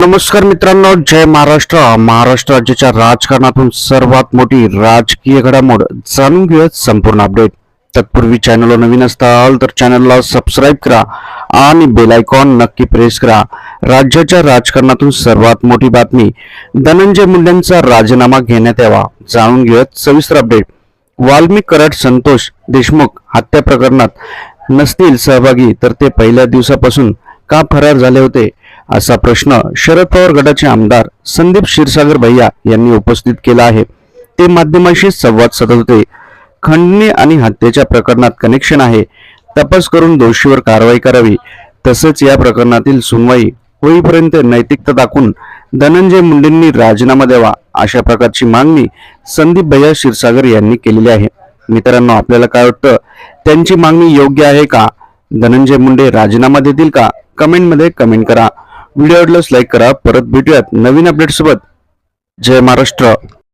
नमस्कार मित्रांनो जय महाराष्ट्र. महाराष्ट्र राज्याच्या राजकारणातून सर्वात मोठी राजकीय घडामोड जाणून घेऊयात संपूर्ण अपडेट तत्पूर्वी चॅनलला नवीन असताल तर चॅनलला सबस्क्राईब करा आणि बेल आयकॉन नक्की प्रेस करा. राज्याच्या राजकारणातून सर्वात मोठी बातमी धनंजय मुंडेंचा राजीनामा घेण्यात यावा जाणून घेऊयात सविस्तर अपडेट वाल्मिक कराड संतोष देशमुख हत्या प्रकरणात नसतील सहभागी तर ते पहिल्या दिवसापासून का फरार झाले होते? असा प्रश्न शरद पवार गटाचे आमदार संदीप क्षीरसागर भैया यांनी उपस्थित केला आहे. ते माध्यमांशी संवाद साधत होते. खंडणी आणि हत्येच्या प्रकरणात कनेक्शन आहे. तपास करून दोषीवर कारवाई करावी. तसेच या प्रकरणातील सुनवाई होईपर्यंत नैतिकता दाखवून धनंजय मुंडेंनी राजीनामा द्यावा अशा प्रकारची मागणी संदीप भैया क्षीरसागर यांनी केलेली आहे. मित्रांनो आपल्याला काय वाटतं? त्यांची मागणी योग्य आहे का? धनंजय मुंडे राजीनामा देतील का? कमेंटमध्ये कमेंट करा. व्हिडिओ आवडल्यास लाईक करा. परत भेटूयात नवीन अपडेटसोबत जय महाराष्ट्र.